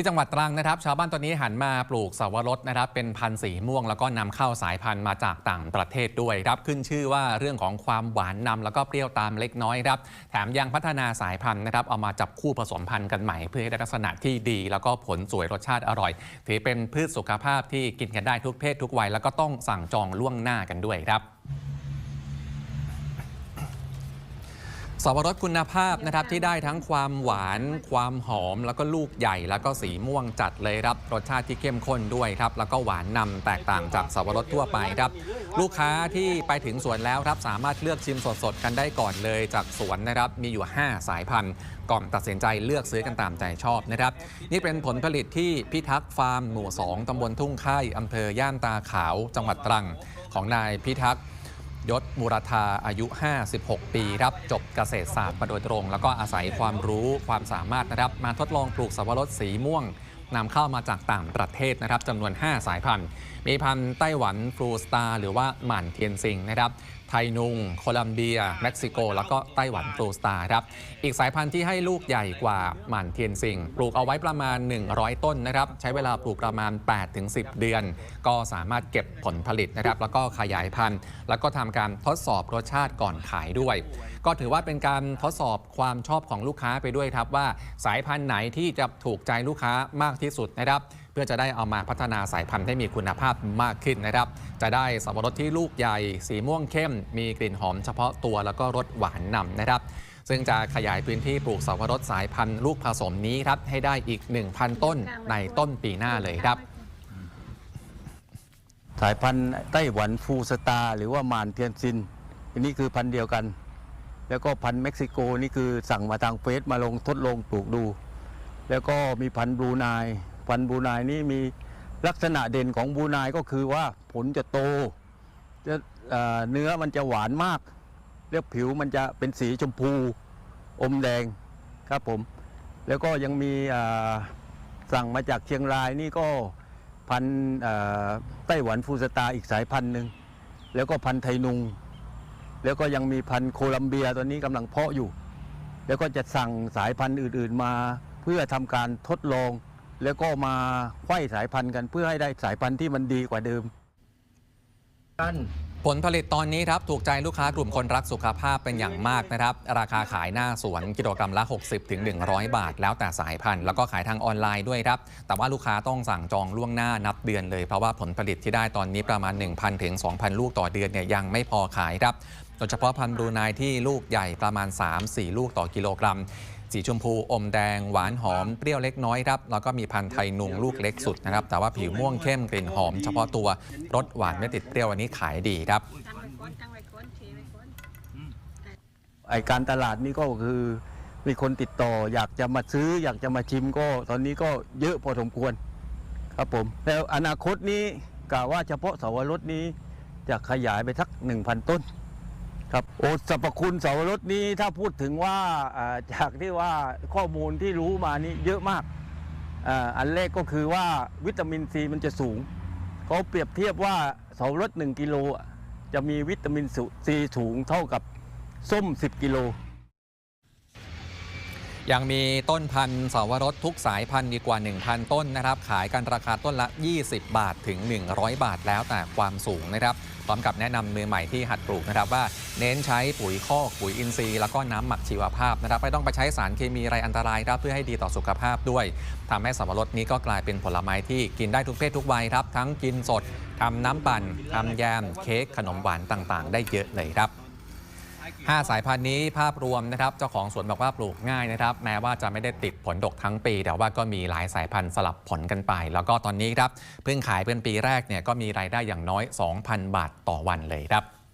ที่จังหวัดตรังนะครับ ชาวบ้านตอนนี้หันมาปลูกสาวรสนะครับ เป็นพันธุ์สีม่วง แล้วก็นำเข้าสายพันธุ์มาจากต่างประเทศด้วยครับ ขึ้นชื่อว่าเรื่องของความหวานนำแล้วก็เปรี้ยวตามเล็กน้อยครับ แถมยังพัฒนาสายพันธุ์นะครับ เอามาจับคู่ผสมพันธุ์กันใหม่ เพื่อให้ได้ลักษณะที่ดี แล้วก็ผลสวยรสชาติอร่อย ถือเป็นพืชสุขภาพที่กินกันได้ทุกเพศทุกวัย แล้วก็ต้องสั่งจองล่วงหน้ากันด้วยครับ สวรสคุณภาพนะครับที่ได้ทั้งความหวาน ความหอม แล้วก็ลูกใหญ่ แล้วก็สีม่วงจัดเลยครับรสชาติที่เข้มข้นด้วยครับแล้วก็หวานนำแตกต่างจากสวรสทั่วไปครับลูกค้าที่ไปถึงสวนแล้วครับสามารถเลือกชิมสดๆกันได้ก่อนเลยจากสวนนะครับมีอยู่ 5 สายพันธุ์ก่อนตัดสินใจเลือกซื้อกันตามใจชอบนะครับนี่เป็นผลผลิตที่พิทักษ์ฟาร์มหมู่ 2ตำบลทุ่งค่ายอำเภอย่านตาขาว จังหวัดตรังของนายพิทักษ์ ยศมุรธาอายุ 56 ปีครับจบเกษตรศาสตร์มาโดยตรง แล้วก็อาศัยความรู้ความสามารถนะครับมาทดลองปลูกสับปะรดสีม่วง นำเข้ามาจากต่างประเทศนะครับจำนวน 5 สายพันธุ์ มีพันธุ์ไต้หวันฟลูสตาร์หรือว่าหมั่นเทียนซิงนะครับไทยนุง โคลัมเบีย เม็กซิโก แล้วก็ไต้หวันฟลูสตาร์ครับ อีกสายพันธุ์ที่ให้ลูกใหญ่กว่าหมั่นเทียนซิง ปลูกเอาไว้ประมาณ 100 ต้นนะครับ ใช้เวลาปลูกประมาณ 8-10 เดือน ก็สามารถเก็บผลผลิตนะครับ แล้วก็ขยายพันธุ์ แล้วก็ทำการทดสอบรสชาติก่อนขายด้วย ก็ถือว่าเป็นการทดสอบความชอบของลูกค้าไปด้วยครับว่าสายพันธุ์ไหนที่จะถูกใจลูกค้ามากที่สุดนะครับ เพื่อจะได้เอามาพัฒนาสายพันธุ์ให้มีคุณภาพมากขึ้นนะครับ จะได้สับปะรดที่ลูกใหญ่ สีม่วงเข้ม มีกลิ่นหอมเฉพาะตัวแล้วก็รสหวานนำนะครับ ซึ่งจะขยายพื้นที่ปลูกสับปะรดสายพันธุ์ลูกผสมนี้ครับให้ได้อีก 1,000 ต้นในต้นปีหน้าเลยครับสายพันธุ์ไต้หวันฟูสตา หรือว่ามานเทียนซินอันนี้คือพันธุ์เดียวกัน แล้วก็พันธุ์เม็กซิโกนี่คือสั่งมาทางเฟซมาลงทดลองปลูกดู แล้วก็มีพันธุ์บรูไนพันธุ์บรูไนนี่มีลักษณะเด่นของบรูไนก็คือว่าผลจะโตจะเนื้อมันจะหวานมากแล้วผิวมันจะเป็นสีชมพูอมแดงครับผม แล้วก็ยังมีสั่งมาจากเชียงรายนี่ก็พันธุ์ไต้หวันฟูสตาอีกสายพันธุ์หนึ่งแล้วก็พันธุ์ไทนุง แล้วก็ยังมีพันธุ์โคลัมเบียตอนนี้กำลังเพาะอยู่ แล้วก็จะสั่งสายพันธุ์อื่น ๆมา เพื่อทำการทดลอง แล้วก็มาไข้สายพันธุ์กันเพื่อให้ได้สายพันธุ์ที่มันดีกว่าเดิมผลผลิตตอนนี้ครับถูกใจลูกค้ากลุ่มคนรักสุขภาพเป็นอย่างมากนะครับ ราคาขายหน้าสวนกิโลกรัมละ 60-100 บาท แล้วแต่สายพันธุ์แล้วก็ขายทางออนไลน์ด้วยครับ แต่ว่าลูกค้าต้องสั่งจองล่วงหน้านับเดือนเลย เพราะว่าผลผลิตที่ได้ตอนนี้ประมาณ 1,000ถึง2,000 ลูกต่อเดือนเนี่ยยังไม่พอขายครับโดยเฉพาะพันธุ์บรูไนที่ลูกใหญ่ประมาณ 3-4 ลูกต่อกิโลกรัม สีชมพูอมแดง หวานหอมเปรี้ยวเล็กน้อยครับแล้วก็มีพันธุ์ไทยนุงลูกเล็กสุดนะครับ แต่ว่าผิวม่วงเข้มกลิ่นหอมเฉพาะตัวรสหวานไม่ติดเปรี้ยวอันนี้ขายดีครับไอการตลาดนี่ก็คือมีคนติดต่อ อยากจะมาซื้อ อยากจะมาชิมก็ ตอนนี้ก็เยอะพอสมควรครับผมแล้วอนาคตนี้กล่าวว่าเฉพาะสวรสนี้จะขยายไปสัก1,000 ต้น ครับโอ้สรรพคุณเสาวรสนี้ถ้าพูดถึงว่าจากที่ว่าข้อมูลที่รู้มานี้เยอะมาก อันแรกก็คือว่าวิตามินซีมันจะสูง เขาเปรียบเทียบว่าเสาวรส1กิโลจะมีวิตามินซีสูงเท่ากับส้ม 10 กิโล ยังมีต้นพันธุ์สาวรสทุกสายพันธุ์ดีกว่า 1,000 ต้นนะครับ ขายกันราคาต้นละ 20 บาทถึง 100 บาทแล้วแต่ความสูงนะครับพร้อมกับแนะนำมือใหม่ที่หัดปลูกนะครับว่าเน้นใช้ปุ๋ยคอกปุ๋ยอินทรีย์แล้วก็น้ำหมักชีวภาพนะครับไม่ต้องไปใช้สารเคมีไรอันตรายครับเพื่อให้ดีต่อสุขภาพด้วยทำให้สับปะรดนี้ก็กลายเป็นผลไม้ที่กินได้ทุกเพศทุกวัยครับ ทั้งกินสดทำน้ำปั่นทำแยมเค้กขนมหวานต่างๆ ได้เยอะเลยครับ 5 สายพันธุ์นี้ภาพรวมนะครับเจ้าของสวนบอกว่าปลูกง่ายนะครับ แม้ว่าจะไม่ได้ติดผลดกทั้งปี แต่ว่าก็มีหลายสายพันธุ์สลับผลกันไป แล้วก็ตอนนี้ครับเพิ่งขายเป็นปีแรกเนี่ยก็มีรายได้อย่างน้อย 2,000 บาทต่อวันเลยครับ